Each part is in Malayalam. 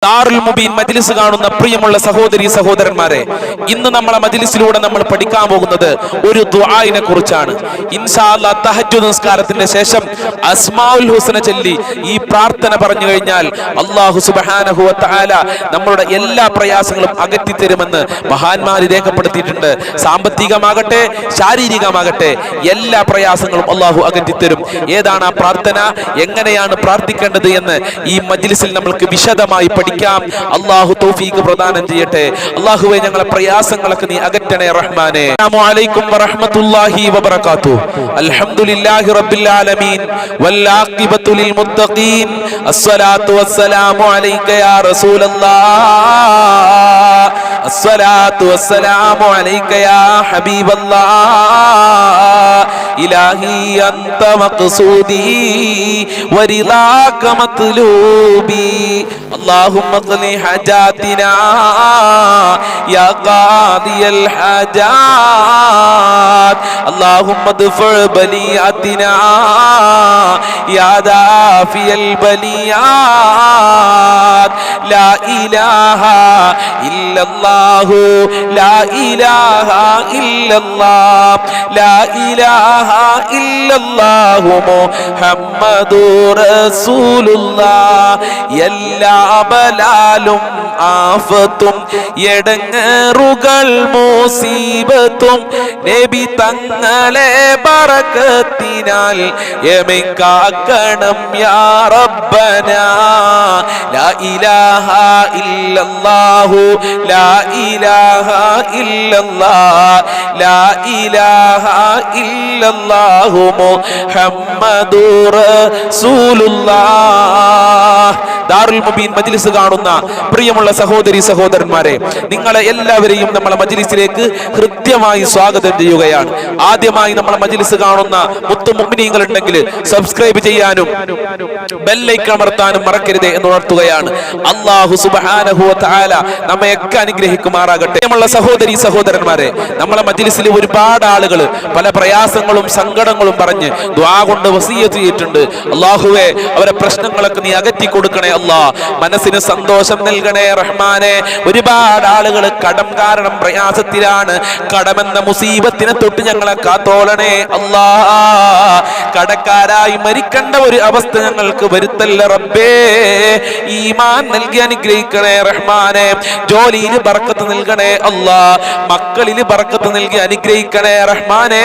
Tá താറുൽ മുബീൻ മജ്ലിസ് കാണുന്ന പ്രിയമുള്ള സഹോദരി സഹോദരന്മാരെ ഇന്ന് നമ്മളെ മജ്ലിസിലൂടെ നമ്മൾ പഠിക്കാൻ പോകുന്നത് ഒരു ദുആയിനെ കുറിച്ചാണ്. ഇൻഷാ അല്ലാ തഹജ്ജുദ് നിസ്കാരത്തിന്റെ ശേഷം അസ്മാഉൽ ഹുസ്ന ചൊല്ലി ഈ പ്രാർത്ഥന പറഞ്ഞു കഴിഞ്ഞാൽ സുബ്ഹാനഹു വ തആല നമ്മളുടെ എല്ലാ പ്രയാസങ്ങളും അകറ്റി തരുമെന്ന് മഹാന്മാർ രേഖപ്പെടുത്തിയിട്ടുണ്ട്. സാമ്പത്തികമാകട്ടെ ശാരീരികമാകട്ടെ എല്ലാ പ്രയാസങ്ങളും അള്ളാഹു അകറ്റി തരും ഏതാണ് ആ പ്രാർത്ഥന? എങ്ങനെയാണ് പ്രാർത്ഥിക്കേണ്ടത് എന്ന് ഈ മജ്ലിസിൽ നമ്മൾക്ക് വിശദമായി പഠിക്കാം. അള്ളാഹു തൗഫീഖ് പ്രദാനം ചെയ്യട്ടെ അള്ളാഹുവെ ഞങ്ങളെ പ്രയാസങ്ങളൊക്കെ നീ അകറ്റണേ റഹ്മാനെ അസ്സലാമു അലൈക്കും വറഹ്മത്തുള്ളാഹി വബറകാതുഹു അൽഹംദുലില്ലാഹി റബ്ബിൽ ആലമീൻ വൽ ആഖിബത്തു ലിൽ മുത്തഖീൻ അസ്സലാത്തു വസ്സലാമു അലൈക യാ റസൂലല്ലാഹ് الصلاة والسلام عليك يا حبيب الله إلهي أنت مقصودي ورضاك مطلوبي اللهم اقضي حاجاتنا يا قاضي الحاجات. اللهم ادفع بلياتنا يا دافي البليات. لا إله إلا الله لا إله إلا الله لا إله إلا الله محمد رسول الله. يلا ബലാലും ആഫത്തും എടങ്ങറുകൾ മൂസീബത്തും. നബി തങ്ങളെ ബറക്കത്തിനാൽ യമിക്കാക്കണം യാ റബ്ബന. ലാ ഇലാഹ ഇല്ലല്ലാഹു ലാ ഇലാഹ ഇല്ലല്ലാഹ് ലാ ഇലാഹ ഇല്ലല്ലാഹു മുഹമ്മദുർ റസൂലുള്ളാഹ് ദാറുൽ മുബീൻ മജ്ലിസ് കാണുന്ന പ്രിയമുള്ള സഹോദരി സഹോദരന്മാരെ നിങ്ങളെ എല്ലാവരെയും നമ്മളെ മജ്ലിസിലേക്ക് ഹൃദ്യമായി സ്വാഗതം ചെയ്യുകയാണ്. ആദ്യമായി നമ്മളെ മജ്ലിസ് കാണുന്ന മുത്തു ഉണ്ടെങ്കിൽ സബ്സ്ക്രൈബ് ചെയ്യാനും ബെല്ലൈക്കൺ അമർത്താനും മറക്കരുത് എന്ന് ഉണർത്തുകയാണ്. അള്ളാഹു സുബ്ഹാനഹു വ തആല നമ്മയൊക്കെ അനുഗ്രഹിക്കുമാറാകട്ടെ. പ്രിയമുള്ള സഹോദരി സഹോദരന്മാരെ നമ്മളെ മജ്ലിസിൽ ഒരുപാട് ആളുകൾ പല പ്രയാസങ്ങളും സങ്കടങ്ങളും പറഞ്ഞ് ദ്വാ കൊണ്ട് വസീയത്ത് ചെയ്തിട്ടുണ്ട്. അള്ളാഹുവെ അവരെ പ്രശ്നങ്ങളൊക്കെ നീ അകറ്റി കൊടുക്കണേ അല്ലാ. മനസ്സിന് സന്തോഷം നൽകണേ റഹ്മാനെ. ഒരുപാട് ആളുകൾ കടം കാരണം പ്രയാസത്തിലാണ്. കടമെന്ന മുസീബത്തിനെ തൊട്ട് ഞങ്ങളെ കാത്തോളണേ. അല്ലാ കടക്കാരായി മരിക്കേണ്ട ഒരു അവസ്ഥ ഞങ്ങൾക്ക് വരുത്തല്ല റബ്ബേ. ഈമാൻ നൽകി അനുഗ്രഹിക്കണേ റഹ്മാനെ. ജോലിയിൽ ബർക്കത്ത് നൽകണേ അല്ലാ. മക്കളിൽ ബർക്കത്ത് നൽകി അനുഗ്രഹിക്കണേ റഹ്മാനെ.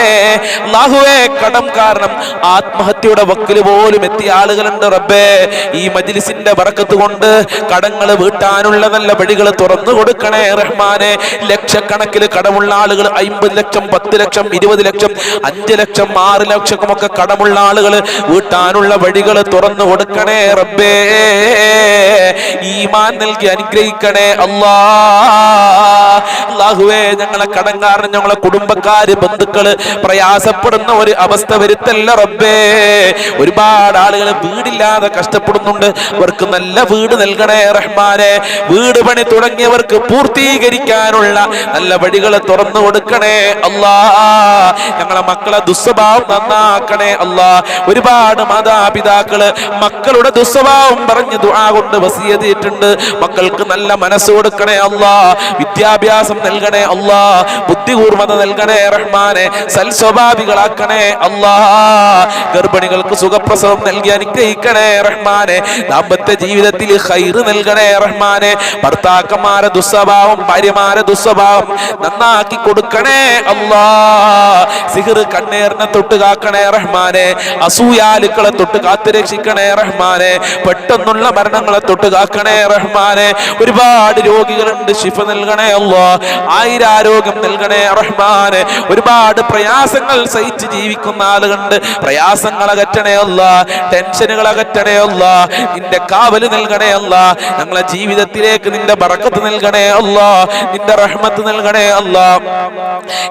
അല്ലാഹുവേ കടം കാരണം ആത്മഹത്യയുടെ വക്കിൽ പോലും എത്തിയ ആളുകളുണ്ട് റബ്ബേ. ഈ മജിലിസിന്റെ ബർക്കത്ത് കൊണ്ട് കടങ്ങൾ വീട്ടാനുള്ള നല്ല വഴികൾ തുറന്നു കൊടുക്കണേ റഹ്മാനെ. ലക്ഷക്കണക്കിന് കടമുള്ള ആളുകൾ അമ്പത് ലക്ഷം പത്ത് ലക്ഷം ഇരുപത് ലക്ഷം അഞ്ച് ലക്ഷം ആറ് ലക്ഷം ഒക്കെ കടമുള്ള ആളുകൾ വീട്ടാനുള്ള വഴികൾ തുറന്നു കൊടുക്കണേ റബ്ബേ. ഈമാൻ നൽകി അനുഗ്രഹിക്കണേ അല്ലാ. അല്ലാഹുവേ ഞങ്ങളെ കടങ്കാരൻ ഞങ്ങളെ കുടുംബക്കാര് ബന്ധുക്കൾ പ്രയാസപ്പെടുന്ന ഒരു അവസ്ഥ വരുത്തല്ല റബ്ബേ. ഒരുപാട് ആളുകൾ വീടില്ലാതെ കഷ്ടപ്പെടുന്നുണ്ട്. അവർക്ക് നല്ല വീട് നൽകണേ റഹ്മാനെ. വീട് പണി തുടങ്ങിയവർക്ക് പൂർത്തീകരിക്കാനുള്ള നല്ല വഴികൾ തുറന്നു കൊടുക്കണേ അല്ലാ. ഞങ്ങളെ മക്കളെ ദുസ്വഭാവം നന്നാക്കണേ അല്ലാ. ഒരുപാട് മാതാപിതാക്കൾ മക്കളുടെ ദുസ്വഭാവം പറഞ്ഞ് ദുആ കൊണ്ട് വസിയതിട്ടുണ്ട് മക്കൾക്ക് നല്ല മനസ്സ് കൊടുക്കണേ അല്ലാ. വിദ്യാഭ്യാസം നൽകണേ അല്ലാ. ബുദ്ധികൂർമ്മത നൽകണേ റഹ്മാനെ. സൽസ്വഭാവികളാക്കണേ അല്ലാ. ഗർഭിണികൾക്ക് സുഖപ്രസവം നൽകി അനുഗ്രഹിക്കണേ റഹ്മാനെ. ദാമ്പത്യ ജീവിതത്തിൽ ഹൈറ് നൽകണേ റഹ്മാനെ. ഭർത്താക്കന്മാരെ ദുസ്വഭാവം ഭാര്യമാരെ ദുസ്വഭാവം നന്നാക്കി കൊടുക്കണേ അല്ലാ സിഹർ കണ്ണേറിനെ തൊട്ട് കാക്കണേ റഹ്മാനെ. അസൂയാലുക്കളെ തൊട്ട് കാത്തു രക്ഷിക്കണേ റഹ്മാനെ. പെട്ടെന്നുള്ള മരണങ്ങളെ തൊട്ട് കാക്കണേ റഹ്മാനെ. ഒരുപാട് രോഗികളുണ്ട് ശിഫ നൽകണേ അല്ലാ ആയിരാരോഗ്യം നൽകണേ റഹ്മാനെ. ഒരുപാട് പ്രയാസങ്ങൾ സഹിച്ച് ജീവിക്കുന്ന ആളുകളുണ്ട്. പ്രയാസങ്ങൾ അകറ്റണേ അല്ല ടെൻഷനുകൾ അകറ്റണേ അല്ല നിന്റെ കാവൽ നൽകണേ അല്ല. ഞങ്ങളെ ജീവിതത്തിലേക്ക് നിന്റെ ബറക്കത്ത് നൽകണേ അല്ല. നിന്റെ റഹ്മത്ത് നൽകണേ അല്ല.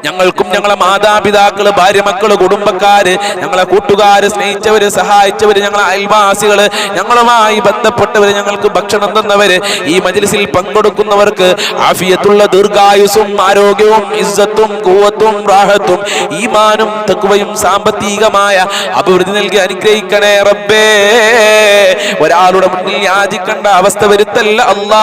ഞങ്ങൾക്കും ഞങ്ങളെ മാതാപിതാക്കൾ ഭാര്യ മക്കൾ കുടുംബക്കാര് ഞങ്ങളെ കൂട്ടുകാര് സ്നേഹിച്ചവര് സഹായിച്ചവര് ഞങ്ങളെ അയൽവാസികൾ ഞങ്ങളുമായി ബന്ധപ്പെട്ടവര് ഞങ്ങൾക്ക് ഭക്ഷണം തന്നവര് ഈ മജ്ലിസിൽ പങ്കെടുക്കുന്നവർക്ക് ആഫിയത്തുള്ള ദീർഘായുസും ആരോഗ്യവും ഇസ്സത്തും കൂവത്തും ഖുവത്തും റാഹത്തും ഈമാനും തക്കുവയും സാമ്പത്തികമായ അഭിവൃദ്ധി നൽകി അനുഗ്രഹിക്കണേ റബ്ബേ. ഒരാളുടെ മുന്നിൽ യാചിക്കേണ്ട അവസ്ഥ വരുത്തല്ല അല്ലാ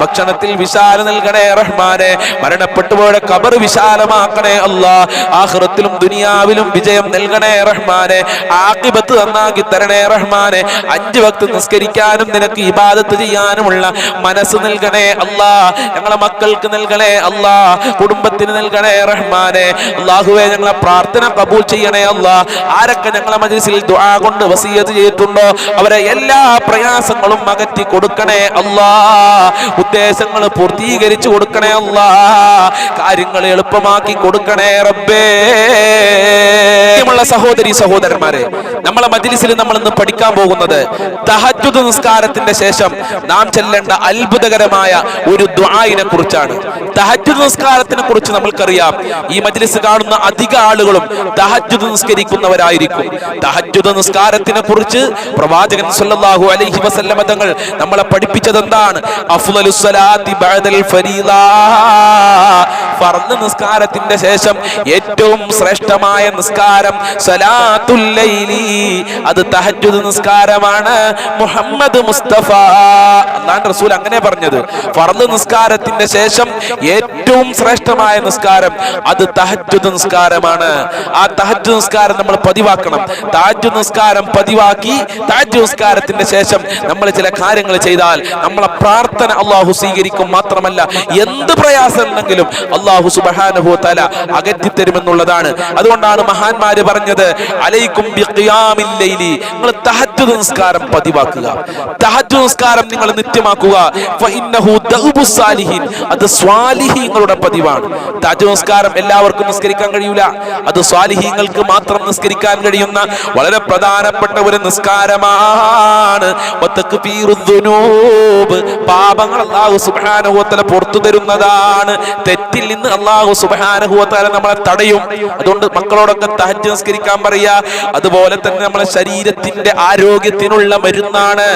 ഭക്ഷണത്തിൽ വിശാല നൽകണേ റഹ്മാനെ. മരണപ്പെട്ടുപോയ കബർ വിശാലമാക്കണേ അല്ലാ ആഹ്റത്തിലും ദുനിയാവിലും വിജയം നൽകണേ റഹ്മാനെ. ആക്കിബത്ത് നന്നാക്കി തരണേ റഹ്മാനെ. അഞ്ച് ഭക്ത് നിസ്കരിക്കാനും നിനക്ക് ഇബാദത്ത് ചെയ്യാനുമുള്ള മനസ്സ് നൽകണേ അല്ലാ ഞങ്ങളെ മക്കൾക്ക് നൽകണേ അല്ലാ കുടുംബത്തിന് നൽകണേ റഹ്മാനെ അള്ളാഹുവെ ഞങ്ങളെ പ്രാർത്ഥന കബൂൽ ചെയ്യണേ അല്ല. ആരൊക്കെ ഞങ്ങളെ മജ്ലിസിൽ ദുആ കൊണ്ട് വസീയത്ത് ചെയ്തിട്ടുണ്ടോ? അവരെ എല്ലാ പ്രയാസങ്ങളും അകറ്റി കൊടുക്കണേ അല്ലാ. ഉദ്ദേശങ്ങൾ പൂർത്തീകരിച്ചു കൊടുക്കണേ അല്ലാ. കാര്യങ്ങൾ എളുപ്പമാക്കി കൊടുക്കണേ റബ്ബേ. സഹോദരി സഹോദരന്മാരെ നമ്മളെ മജിലിസിൽ നമ്മൾ ഇന്ന് പഠിക്കാൻ പോകുന്നത് തഹജുദ് നിസ്കാരത്തിന്റെ ശേഷം നാം ചെല്ലേണ്ട അത്ഭുതകരമായ ഒരു ദ്വായിനെ കുറിച്ചാണ്. തഹജുദ് നിസ്കാരത്തിനെ കുറിച്ച് നമ്മൾക്കറിയാം. ഈ മജ്ലിസ് കാണുന്ന അധിക ആളുകളും തഹജ്ജുദ് നിസ്കരിക്കുന്നവരായിരിക്കും. തഹജ്ജുദ് നിസ്കാരത്തിനെ കുറിച്ച് പ്രവാചകൻ സല്ലല്ലാഹു അലൈഹി വസല്ലമ തങ്ങൾ നമ്മളെ പഠിപ്പിച്ചത് എന്താണ് ഫർദ് നിസ്കാരത്തിന്റെ ശേഷം ഏറ്റവും ശ്രേഷ്ഠമായ നിസ്കാരം സലാത്തുൽ ലൈലി. അത് തഹജ്ജുദ് നിസ്കാരമാണ് മുഹമ്മദ് മുസ്തഫ. അല്ലാഹു റസൂൽ അങ്ങനെ പറഞ്ഞത്. ഫർദ് നിസ്കാരത്തിന്റെ ശേഷം ഏറ്റവും ശ്രേഷ്ഠമായ നിസ്കാരം അത് തഹജ്ജുദ് നിസ്കാരമാണ്. ആ തഹജ്ജുദ് നിസ്കാരം നമ്മൾ പതിവാക്കണം. തഹജ്ജുദ് നിസ്കാരം പതിവാക്കി തഹജ്ജുദ് നിസ്കാരത്തിന്റെ ശേഷം നമ്മൾ ചില കാര്യങ്ങൾ ചെയ്താൽ നമ്മളെ പ്രാർത്ഥന അള്ളാഹു സ്വീകരിക്കും മാത്രമല്ല എന്ത് പ്രയാസം ഉണ്ടെങ്കിലും അള്ളാഹു വ തആല അകറ്റി തരുമെന്നുള്ളതാണ് അതുകൊണ്ടാണ് മഹാന്മാര് പറഞ്ഞത് അലൈക്കും നിങ്ങൾ തഹജ്ജുദ് നിസ്കാരം പതിവാക്കുക. തഹജ്ജുദ് നിസ്കാരം നിങ്ങൾ നിത്യമാക്കുക. അത് സ്വാലിഹീങ്ങളുടെ പതിവാണ്. തഹജ്ജുദ് നിസ്കാരം എല്ലാവർക്കും നിസ്കരിക്കാൻ കഴിയൂല. അത് സ്വാലിഹീങ്ങൾക്ക് മാത്രം നിസ്കരിക്കാൻ കഴിയുന്ന വളരെ പ്രധാനപ്പെട്ട ഒരു നിസ്കാരമാണ്. പാപങ്ങൾ അള്ളാഹു തആല പുറത്തു തരുന്നതാണ്. തെറ്റിൽ നിന്ന് അള്ളാഹു വ നമ്മളെ തടയും. അതുകൊണ്ട് മക്കളോടൊക്കെ തഹജ് നിസ്കരിക്കാൻ പറയാ. അതുപോലെ തന്നെ നമ്മളെ ശരീരത്തിന്റെ ആരോഗ്യത്തിനുള്ള മരുന്നാണ്.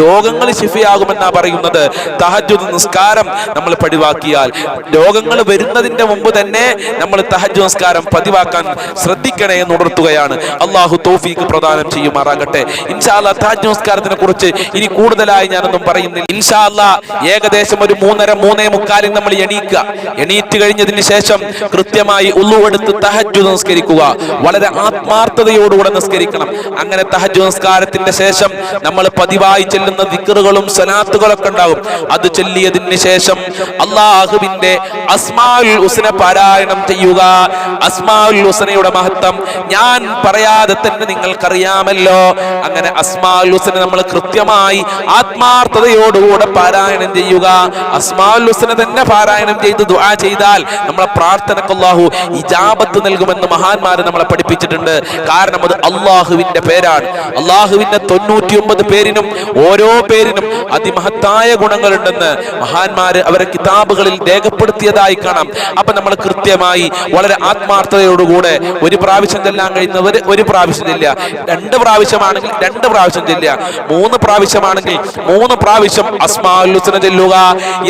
രോഗങ്ങൾ ശിഫയാകുമെന്നാ പറയുന്നത്. തഹജ് നിസ്കാരം നമ്മൾ പഠിവാക്കിയാൽ രോഗങ്ങൾ വരുന്നതിന്റെ മുമ്പ് തന്നെ നമ്മൾ തഹജ്ജുദ് പതിവാക്കാൻ ശ്രദ്ധിക്കണേ എന്ന് ഉണർത്തുകയാണ്. അള്ളാഹു തോഫീക്ക് പ്രദാനം ചെയ്യുമാറാകട്ടെ. ഇൻഷാല്ല തഹജ്ജുദ് നിസ്കാരത്തിനെ കുറിച്ച് ഇനി കൂടുതലായി ഞാനൊന്നും പറയുന്നില്ല. ഇൻഷാല്ല ഏകദേശം ഒരു മൂന്നര മൂന്നേ മുക്കാലിൽ നമ്മൾ എണീക്കുക എണീറ്റ് കഴിഞ്ഞതിന് ശേഷം കൃത്യമായി ഉള്ളുവെടുത്ത് തഹജു നിസ്കരിക്കുക. വളരെ ആത്മാർത്ഥതയോടുകൂടെ നിസ്കരിക്കണം. അങ്ങനെ തഹജു നിസ്കാരത്തിന്റെ ശേഷം നമ്മൾ പതിവായി ചെല്ലുന്ന ദിക്കറുകളും സനാത്തുകളൊക്കെ ഉണ്ടാകും. അത് ചൊല്ലിയതിന് ശേഷം അള്ളാഹുവിന്റെ അസ്മാഉൽ ഹുസ്ന പാരായണം ചെയ്യുക. അസ്മാഉൽ ഹുസനയുടെ മഹത്വം ഞാൻ പറയാതെ തന്നെ നിങ്ങൾക്കറിയാമല്ലോ. അങ്ങനെ അസ്മാഉൽ ഹുസ്ന നമ്മൾ കൃത്യമായി ആത്മാർത്ഥതയോടുകൂടെ പാരായണം ചെയ്യുക. അസ്മാഉൽ ഹുസ്ന തന്നെ പാരായണം ചെയ്ത് ദുആ ചെയ്താൽ നമ്മളെ പ്രാർത്ഥനക്ക് അല്ലാഹു ഇജാബത്ത് നൽകുമെന്ന് മഹാന്മാരെ നമ്മളെ പഠിപ്പിച്ചിട്ടുണ്ട്. കാരണം അത് അള്ളാഹുവിന്റെ പേരാണ്. അള്ളാഹുവിന്റെ തൊണ്ണൂറ്റി ഒമ്പത് പേരിനും ഓരോ പേരിനും അതിമഹത്തായ ഗുണങ്ങളുണ്ടെന്ന് മഹാന്മാര് അവരെ കിതാബുകളിൽ രേഖപ്പെടുത്തിയതായി കാണാം. അപ്പൊ നമ്മൾ കൃത്യമായി വളരെ ആത്മാർത്ഥതയോടുകൂടെ ഒരു പ്രാവശ്യം ചെല്ലാൻ കഴിയുന്നവർ ഒരു പ്രാവശ്യം ചെല്ലുക. രണ്ട് പ്രാവശ്യമാണെങ്കിൽ രണ്ട് പ്രാവശ്യം ചെല്ലുക. മൂന്ന് പ്രാവശ്യമാണെങ്കിൽ മൂന്ന് പ്രാവശ്യം അസ്മാലുസന ചെല്ലുക.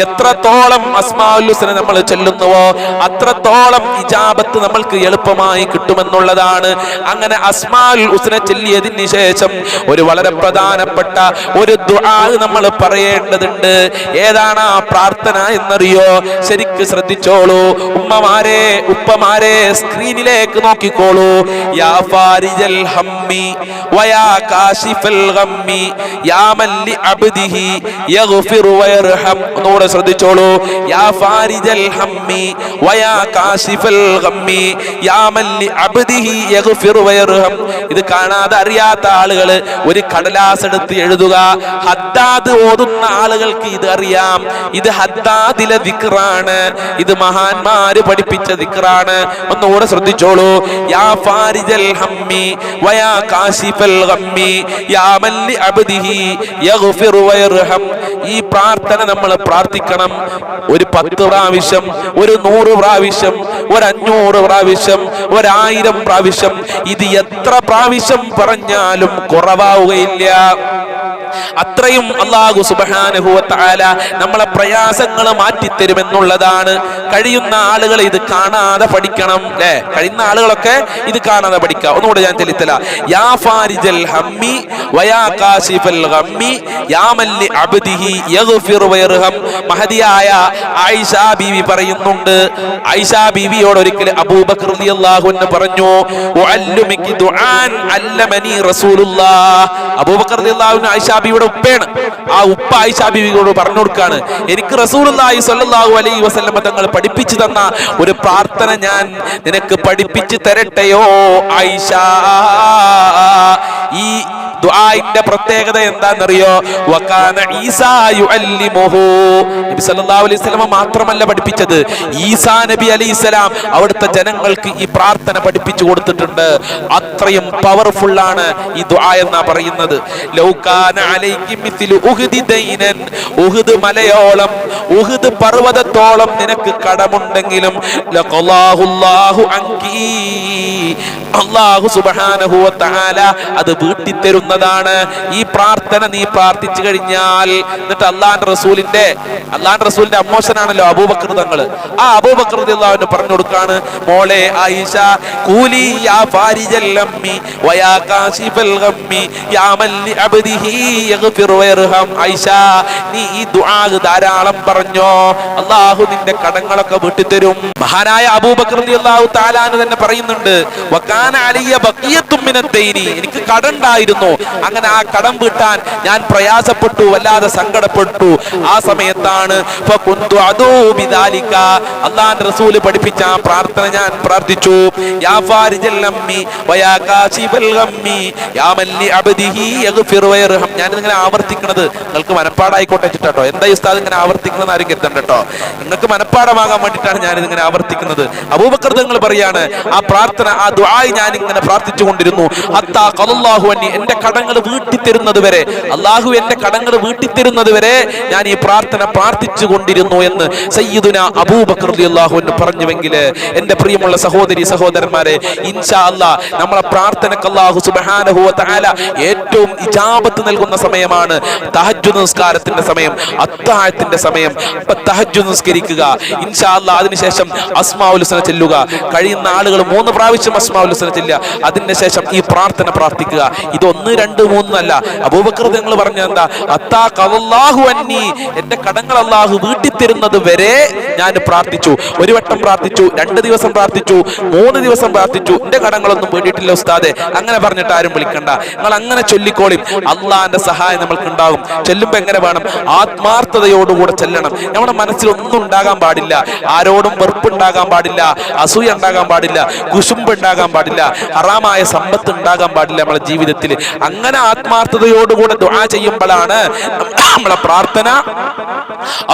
എത്രത്തോളം അസ്മാലുസന നമ്മൾ ചെല്ലുന്നുവോ അത്രത്തോളം ഇജാബത്ത് നമ്മൾക്ക് എളുപ്പമായി കിട്ടുമെന്നുള്ളതാണ്. അങ്ങനെ അസ്മാൽ ഹുസ്ന ചൊല്ലിയതിന് ശേഷം ഒരു വളരെ പ്രധാനപ്പെട്ട ഒരു ദുആ നമ്മൾ പറയേണ്ടതുണ്ട്. ഏതാണ് ആ പ്രാർത്ഥന എന്നറിയോ? ശരിക്ക് ശ്രദ്ധിച്ചോളൂ. ഉമ്മമാരെ ഉപ്പമാരെ സ്ക്രീനിലേക്ക് നോക്കിക്കോളൂ. യാ ഫാരിജൽ ഹമ്മി വയാ കാശിഫൽ ഗമ്മി യാ മല്ലി അബ്ദിഹി യഗ്ഫിറു വയർഹം. ഒന്നുകൂടെ ശ്രദ്ധിച്ചോളൂ. യാ ഫാരിജൽ ഹമ്മി വയാ കാശിഫൽ ഗമ്മി യാ മല്ലി അബ്ദിഹി യഗ്ഫിറു വയർഹം. ഇത് കാണാതെ അറിയാത്ത ആളുകൾ ഒരു കടലാസ് എടുത്ത് എഴുതുക ഹദ്ദാദ് ഓതുന്ന ആളുകൾക്ക് ഇത് അറിയാം. ഇത് ഹദ്ദാദിലെ ദിക്റാണ്. ഇത് മഹാന്മാര് പഠിപ്പിച്ച ദിക്റാണ്. ഒന്നുകൂടെ ശ്രദ്ധിച്ചോളൂ. യാ ഫാരിജൽ ഹമ്മി വയാ കാശിഫൽ ഗമ്മി യാ മല്ലി അബ്ദിഹി യഗ്ഫിറു വയർഹം. ഈ പ്രാർത്ഥന നമ്മൾ പ്രാർത്ഥിക്കണം. ഒരു പത്ത് പ്രാവശ്യം ഒരു നൂറ് പ്രാവശ്യം ഒരു അഞ്ഞൂറ് പ്രാവശ്യം ഒരായിരം പ്രാവശ്യം. ഇത് എത്ര പ്രാവശ്യം പറഞ്ഞാലും കുറവാവുകയില്ല. അത്രയും അള്ളാഹു സുബാനുഭവത്താല നമ്മളെ പ്രയാസങ്ങൾ മാറ്റിത്തരുമെന്നുള്ളതാണ്. കഴിയുന്ന ആളുകൾ ഇത് കാണാതെ പഠിക്കണം അല്ലെ കഴിയുന്ന ആളുകളൊക്കെ ഇത് കാണാതെ പഠിക്കുക ഒന്നുകൂടെ ഞാൻ ചെലുത്തല യാ ഫാരിജൽ ഹമ്മി വയാ കാശിഫൽ ഗമ്മി യാ മല്ലി അബ്ദിഹി യഗ്ഫിർ വയർഹം മഹദിയായ ആയിഷ ബീവി പറയുന്നുണ്ട്. ആയിഷ ബീവിയോട് ഒരിക്കൽ അബൂബക്കർ റളിയല്ലാഹു അൻഹു പറഞ്ഞു ഉഅല്ലുമികി ദുആൻ അല്ലമനി റസൂലുള്ളാഹ് അബൂബക്കർ റളിയല്ലാഹു അൻഹു ആയിഷ ബീവിയുടെ ഉപ്പയാണ്. ആ ഉപ്പ ആയിഷ ബീവിയോട് പറഞ്ഞു കൊടുക്കാണ്. എനിക്ക് റസൂലുള്ളാഹി സ്വല്ലല്ലാഹു അലൈ വസല്ലം തങ്ങൾ പഠിപ്പിച്ചു തന്ന ഒരു പ്രാർത്ഥന ഞാൻ നിനക്ക് പഠിപ്പിച്ചു തരട്ടെയോ ആയിഷ ഈ ദുആഇന്റെ പ്രത്യേകത എന്താണെന്നറിയോ? വകാന ഈസാ യുഅല്ലിമുഹു. നബി സല്ലല്ലാഹു അലൈഹി വസല്ലം മാത്രമല്ല പഠിപ്പിച്ചത്. ഈസാ നബി അലൈഹിസ്സലാം അവിടുത്തെ ജനങ്ങൾക്ക് ഈ പ്രാർത്ഥന പഠിപ്പിച്ചു കൊടുത്തിട്ടുണ്ട്. അത്രയും പവർഫുൾ ആണ് ഈ ദുആ എന്നാ പറയുന്നത്. ലൗകാന അലൈകി മിസ്ലു ഉഹ്ദി ദൈനൻ. ഉഹ്ദ് മലയോളം ഉഹ്ദ് പർവതത്തോളം നിനക്ക് കടമുണ്ടെങ്കിലും ലഖല്ലാഹു അൻകി. അല്ലാഹു സുബ്ഹാനഹു വ അത് വീട്ടിത്തരുന്നതാണ്. ഈ പ്രാർത്ഥന നീ പ്രാർത്ഥിച്ചു കഴിഞ്ഞാൽ എന്നിട്ട് അള്ളാൻ റസൂലിന്റെ അള്ളാൻ റസൂലിന്റെ അമ്മോശനാണല്ലോ അബൂബക്കർ തങ്ങൾ. ആ അബൂബക്കർ റളിയല്ലാഹു പറഞ്ഞു കൊടുക്കാണ് മോളെ ആയിഷ കൂലി യാ ഫാരിജൽ അമ്മി വയാ ഗമ്മി യാ മല്ലി യഗ്ഫിർ വയർഹം. ആയിഷ നീ ഈ ദുആ ധാരാളം പറഞ്ഞോ? അള്ളാഹു നിന്റെ കടങ്ങളൊക്കെ വീട്ടിത്തരും. മഹാനായ അബൂബക്കർ റളിയല്ലാഹു താലാന് തന്നെ പറയുന്നുണ്ട് മിനദ്ദൈനി എനിക്ക് കടണ്ടായിരുന്നു. അങ്ങനെ ആ കടം വീട്ടാൻ ഞാൻ പ്രയാസപ്പെട്ടു വല്ലാതെ സങ്കടപ്പെട്ടു. ആ സമയത്താണ് അല്ലാഹുവിന്റെ റസൂൽ പഠിപ്പിച്ച പ്രാർത്ഥന ഞാൻ പ്രാർത്ഥിച്ചു. ഞാൻ ഇങ്ങനെ ആവർത്തിക്കുന്നത് നിങ്ങൾക്ക് മനപ്പാടായിക്കോട്ടെ ചിട്ടോ എന്താ ഉസ്താദ് ഇങ്ങനെ ആവർത്തിക്കണമെന്ന് ആരും കരുതണ്ട കേട്ടോ നിങ്ങൾക്ക് മനപ്പാടമാകാൻ വേണ്ടിയിട്ടാണ് ഞാൻ ഇതിങ്ങനെ ആവർത്തിക്കുന്നത്. അബൂബക്കർ തങ്ങൾ പറയാണ് ആ പ്രാർത്ഥന ആ ദുആയി ഞാൻ ഇങ്ങനെ പ്രാർത്ഥിച്ചു കൊണ്ടിരുന്നു ഹത്താ ഖലല്ലാഹു അന്നി എന്റെ കടങ്ങൾ വീട്ടി തരുന്നത് വരെ അള്ളാഹു എന്റെ കടങ്ങൾ വീട്ടി തരുന്നത് വരെ ഞാൻ ഈ പ്രാർത്ഥന പ്രാർത്ഥിച്ചു കൊണ്ടിരുന്നു എന്ന് സയ്യിദുന അബൂബക്കർ റളിയല്ലാഹു അൻഹു പറഞ്ഞുവെങ്കിൽ എന്റെ പ്രിയമുള്ള സഹോദരി സഹോദരന്മാരെ ഇൻഷാ അല്ലാ നമ്മളെ പ്രാർത്ഥനക്ക് അല്ലാഹു സുബ്ഹാനഹു വ തആല ഏറ്റവും ഇജാബത്ത് നൽകുന്ന സമയമാണ് തഹജു നിസ്കാരത്തിന്റെ സമയം അത്താഴത്തിന്റെ സമയം. തഹജു നിസ്കരിക്കുക. ഇൻഷാ അല്ലാ അതിനുശേഷം അസ്മാഉൽ ഹുസ്ന ചെല്ലുക. കഴിയുന്ന ആളുകൾ മൂന്ന് പ്രാവശ്യം അസ്മാഉൽ ഹുസ്ന ചെല്ലുക അതിന് ശേഷം ഈ പ്രാർത്ഥന പ്രാർത്ഥിക്കുക. ഇത് ഒന്ന് രണ്ട് മൂന്നല്ല അബൂബക്കർ നിങ്ങൾ പറഞ്ഞ എന്താ? അത്താ കവല്ലാഹു അന്നി. എന്റെ കടങ്ങൾ അള്ളാഹു വീട്ടി തരുന്നത് വരെ ഞാൻ പ്രാർത്ഥിച്ചു. ഒരു വട്ടം പ്രാർത്ഥിച്ചു രണ്ട് ദിവസം പ്രാർത്ഥിച്ചു മൂന്ന് ദിവസം പ്രാർത്ഥിച്ചു. എന്റെ കടങ്ങളൊന്നും വേണ്ടിയിട്ടില്ല ഉസ്താദെ. അങ്ങനെ പറഞ്ഞിട്ട് ആരും വിളിക്കണ്ട. നിങ്ങൾ അങ്ങനെ ചൊല്ലിക്കോളിം. അള്ളാഹിന്റെ സഹായം നമ്മൾക്ക് ഉണ്ടാകും ചെല്ലുമ്പോ എങ്ങനെ വേണം? ആത്മാർത്ഥതയോടുകൂടെ ചെല്ലണം. നമ്മുടെ മനസ്സിൽ ഒന്നും ഉണ്ടാകാൻ പാടില്ല. ആരോടും വെറുപ്പുണ്ടാകാൻ പാടില്ല. അസൂയ ഉണ്ടാകാൻ പാടില്ല. കുശുമ്പ് ഉണ്ടാകാൻ പാടില്ല. ഹറാമായ സമ്പത്ത് ഉണ്ടാകാൻ പാടില്ല നമ്മളെ ജീവിതത്തിൽ. അങ്ങനെ ആത്മാർത്ഥതയോടുകൂടെ ദുആ ചെയ്യുമ്പോഴാണ് നമ്മളെ പ്രാർത്ഥന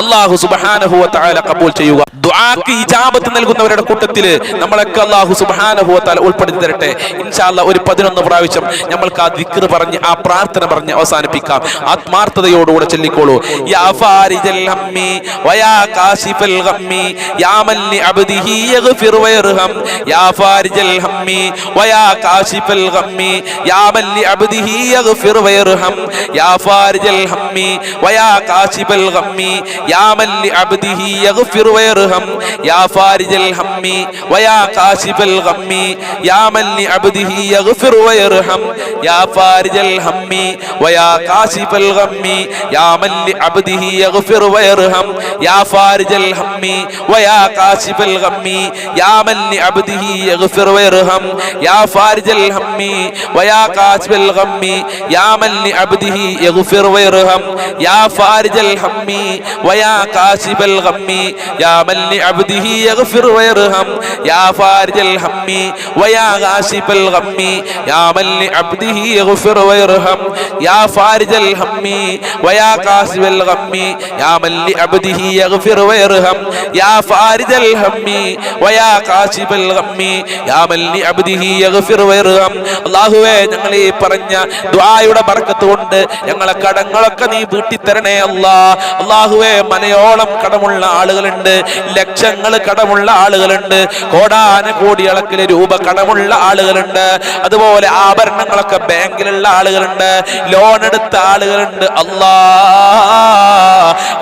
അള്ളാഹു സുബ്ഹാനഹു വ തആല കബൂൽ ചെയ്യുക. ദുആക്ക് ഇജാബത്ത് നൽകുന്നവരുടെ കൂട്ടത്തിൽ നമ്മളൊക്കെ അള്ളാഹു സുബ്ഹാനഹു വ തആല ഉൾപ്പെടുത്തി തരട്ടെ. ഇൻഷാല്ല ഒരു പതിനൊന്ന് പ്രാവശ്യം നമ്മൾക്ക് ആ ദിക്ർ പറഞ്ഞ് ആ പ്രാർത്ഥന പറഞ്ഞ് അവസാനിപ്പിക്കാം. ആത്മാർത്ഥതയോടുകൂടെ ചൊല്ലിക്കോളൂ. യാ ഫാരിജൽ ഹമ്മി വയാ കാശിഫൽ ഗമ്മി യാ മല്ലി അബ്ദിഹി യഗ്ഫിർ വയർഹം. യാ ഫാരിജൽ ഹമ്മി വയാ كاشف ഗമ്മി യാ മല്ലി അബ്ദിഹി യഗ്ഫിർ വയർഹം യാ ഫാരിജൽ ഹമ്മി വയാ كاشف ഗമ്മി യാ മല്ലി അബ്ദിഹി യഗ്ഫിർ വയർഹം യാ ഫാരിജൽ ഹമ്മി വയാ كاشف ഗമ്മി യാ മല്ലി അബ്ദിഹി യഗ്ഫിർ വയർഹം യാ ഫാരിജൽ ഹമ്മി വയാ كاشف ഗമ്മി യാ മല്ലി അബ്ദിഹി യഗ്ഫിർ വയർഹം യാ ഫാരിജൽ ഹമ്മി വയാ كاشف ഗമ്മി യാ മല്ലി അബ്ദിഹി യഗ്ഫിർ വയർഹം യാ ഫാരിജൽ ഹമ്മി വയാ കാശിഫൽ ഗമ്മി യാ മല്ലി അബ്ദിഹി യഗ്ഫിർ വയർഹം യാ ഫാരിജൽ ഹമ്മി വയാ കാശിഫൽ ഗമ്മി യാ മല്ലി അബ്ദിഹി യഗ്ഫിർ വയർഹം യാ ഫാരിജൽ ഹമ്മി വയാ കാശിഫൽ ഗമ്മി യാ മല്ലി അബ്ദിഹി യഗ്ഫിർ വയർഹം യാ ഫാരിജൽ ഹമ്മി വയാ കാശിഫൽ ഗമ്മി യാ മല്ലി അബ്ദിഹി യഗ്ഫിർ വയർഹം യാ ഫാരിജൽ ഹമ്മി വയാ കാശിഫൽ ഗമ്മി യാ മല്ലി അബ്ദിഹി യഗ്ഫിർ വയർഹം അല്ലാഹുവേ ഞങ്ങൾ ഈ പറഞ്ഞ ദുആയുടെ ബർക്കത്ത് കൊണ്ട് ഞങ്ങളെ കടങ്ങളൊക്കെ നീ വീട്ടി തരണേ അല്ലാ. അല്ലാഹുവേ മനയോളം കടമുള്ള ആളുകളുണ്ട് ലക്ഷങ്ങൾ കടമുള്ള ആളുകളുണ്ട് കോടാന കോടിയളക്കിൽ രൂപ കടമുള്ള ആളുകളുണ്ട് അതുപോലെ ആഭരണങ്ങളൊക്കെ ബാങ്കിലുള്ള ആളുകളുണ്ട് ലോൺ എടുത്ത ആളുകളുണ്ട്. അല്ലാ.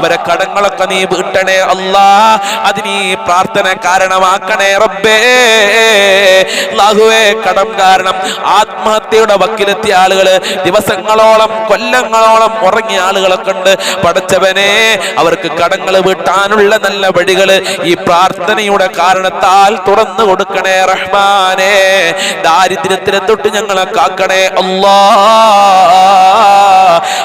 അവരെ കടങ്ങളൊക്കെ നീ വീട്ടണേ അല്ലാ. അതിന് പ്രാർത്ഥന കാരണമാക്കണേ റബ്ബേ. ലാഹുവേ കടം കാരണം ആത്മഹത്യയുടെ വക്കിലെത്തിയ ആളുകൾ ദിവസങ്ങളോളം കൊല്ലങ്ങളോളം ഉറങ്ങിയ ആളുകളൊക്കെ ഉണ്ട്. പഠിച്ചവനെ അവർക്ക് കടങ്ങൾ വീട്ടാനുള്ള നല്ല വഴികൾ ഈ പ്രാർത്ഥനയുടെ കാരണത്താൽ തുറന്നു കൊടുക്കണേ റഹ്മാനെ. ദാരിദ്ര്യത്തിനെ തൊട്ട് ഞങ്ങളെ കാക്കണേ അല്ലാ.